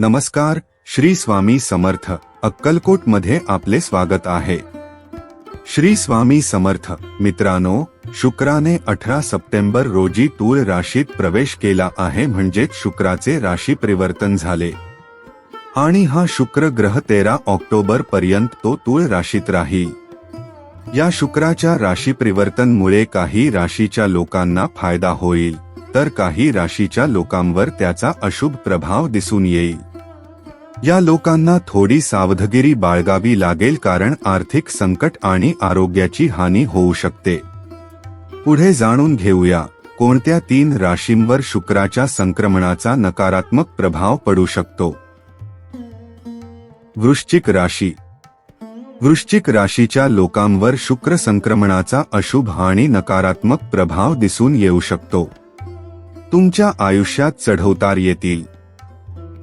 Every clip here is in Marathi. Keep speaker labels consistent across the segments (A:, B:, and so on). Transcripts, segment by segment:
A: नमस्कार श्री स्वामी समर्थ अक्कलकोटमध्ये आपले स्वागत आहे. श्री स्वामी समर्थ मित्रांनो शुक्राने अठरा सप्टेंबर रोजी तूळ राशीत प्रवेश केला आहे म्हणजेच शुक्राचे राशी परिवर्तन झाले. आणि हा शुक्र ग्रह तेरा ऑक्टोबर पर्यंत तो तूळ राशीत राहील. या शुक्राच्या राशी परिवर्तनमुळे काही राशीच्या लोकांना फायदा होईल तर काही राशीच्या लोकांवर त्याचा अशुभ प्रभाव दिसून येईल. या लोकांना थोडी सावधगिरी बाळगावी लागेल कारण आर्थिक संकट आणि आरोग्याची हानी होऊ शकते. पुढे जाणून घेऊया कोणत्या तीन राशींवर शुक्राच्या संक्रमणाचा नकारात्मक प्रभाव पडू शकतो? वृश्चिक राशी. वृश्चिक राशीच्या लोकांवर शुक्र संक्रमणाचा अशुभ आणि नकारात्मक प्रभाव दिसून येऊ शकतो. तुमच्या आयुष्यात चढवतार येतील.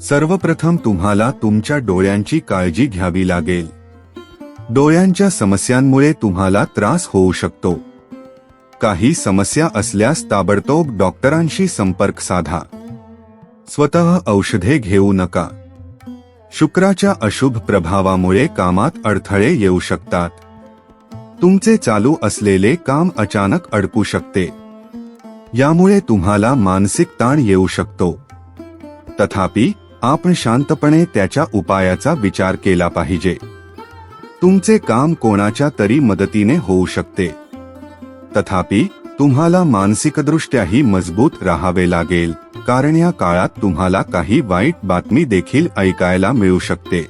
A: सर्वप्रथम तुम्हाला तुमच्या डोळ्यांची काळजी घ्यावी लागेल. डोळ्यांच्या समस्यांमुळे तुम्हाला त्रास होऊ शकतो. काही समस्या असल्यास ताबडतोब डॉक्टरांशी संपर्क साधा. स्वतः औषधे घेऊ नका. शुक्राच्या अशुभ प्रभावामुळे कामात अडथळे येऊ शकतात. तुमचे चालू असलेले काम अचानक अडकू शकते. यामुळे तुम्हाला मानसिक ताण येऊ शकतो. तथापि आपण शांतपणे त्याच्या उपायाचा विचार केला पाहिजे. तुमचे काम कोणाच्या तरी मदतीने होऊ शकते. तथापि तुम्हाला मानसिकदृष्ट्याही मजबूत राहावे लागेल कारण या काळात तुम्हाला काही वाईट बातमी देखील ऐकायला मिळू शकते.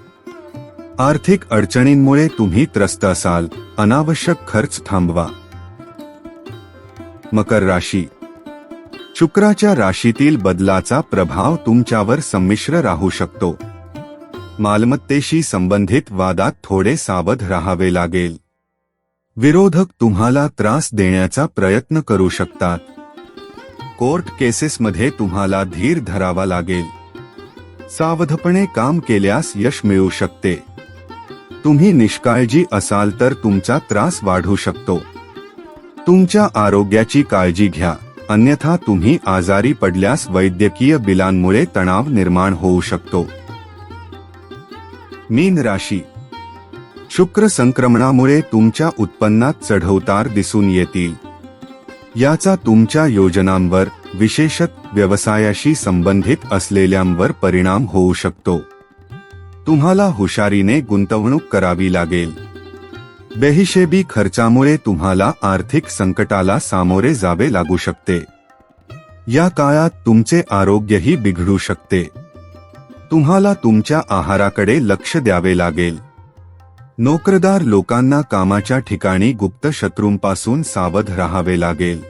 A: आर्थिक अडचणींमुळे तुम्ही त्रस्त असाल अनावश्यक खर्च थांबवा. मकर राशी शुक्राच्या राशीतील बदलाचा प्रभाव तुमच्यावर संमिश्र राहू शकतो. मालमत्तेशी संबंधित वादात थोडे सावध राहावे लागेल. विरोधक तुम्हाला त्रास देण्याचा प्रयत्न करू शकतात. कोर्ट केसेसमध्ये तुम्हाला धीर धरावा लागेल. सावधपणे काम केल्यास यश मिळू शकते. तुम्ही निष्काळजी असाल तर तुमचा त्रास वाढू शकतो. तुमच्या आरोग्याची काळजी घ्या. अन्यथा तुम्ही आजारी पडल्यास वैद्यकीय बिलांमुळे तणाव निर्माण होऊ शकतो. मीन राशी. शुक्र संक्रमणामुळे तुमच्या उत्पन्नात चढवतार दिसून येतील. याचा तुमच्या योजनांवर विशेषत व्यवसायाशी संबंधित असलेल्यांवर परिणाम होऊ शकतो. तुम्हाला हुशारीने गुंतवणूक करावी लागेल. बेहिशेबी खर्चामुळे तुम्हाला आर्थिक संकटाला सामोरे जावे लागू शकते. या काळात तुमचे आरोग्यही बिघडू शकते. तुम्हाला तुमच्या आहाराकडे लक्ष द्यावे लागेल. नोकरदार लोकांना कामाच्या ठिकाणी गुप्त शत्रूंपासून सावध राहावे लागेल.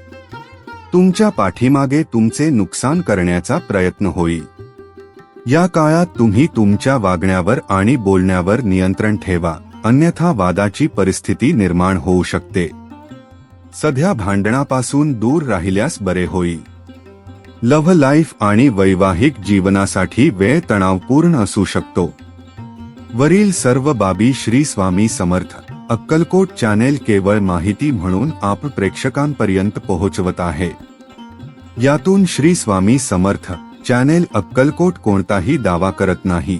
A: तुमच्या पाठीमागे तुमचे नुकसान करण्याचा प्रयत्न होईल. या काळात तुम्ही तुमच्या वागण्यावर आणि बोलण्यावर नियंत्रण ठेवा. अन्यथा वादाची परिस्थिती निर्माण होऊ शकते. सध्या भांडणापासून दूर राहिल्यास बरे होईल. लव्ह लाईफ आणि वैवाहिक जीवनासाठी वेळ तणावपूर्ण असू शकतो. वरील सर्व बाबी श्री स्वामी समर्थ अक्कलकोट चॅनेल केवळ माहिती म्हणून आप प्रेक्षकांपर्यंत पोहोचवत आहे. यातून श्री स्वामी समर्थ चॅनेल अक्कलकोट कोणताही दावा करत नाही.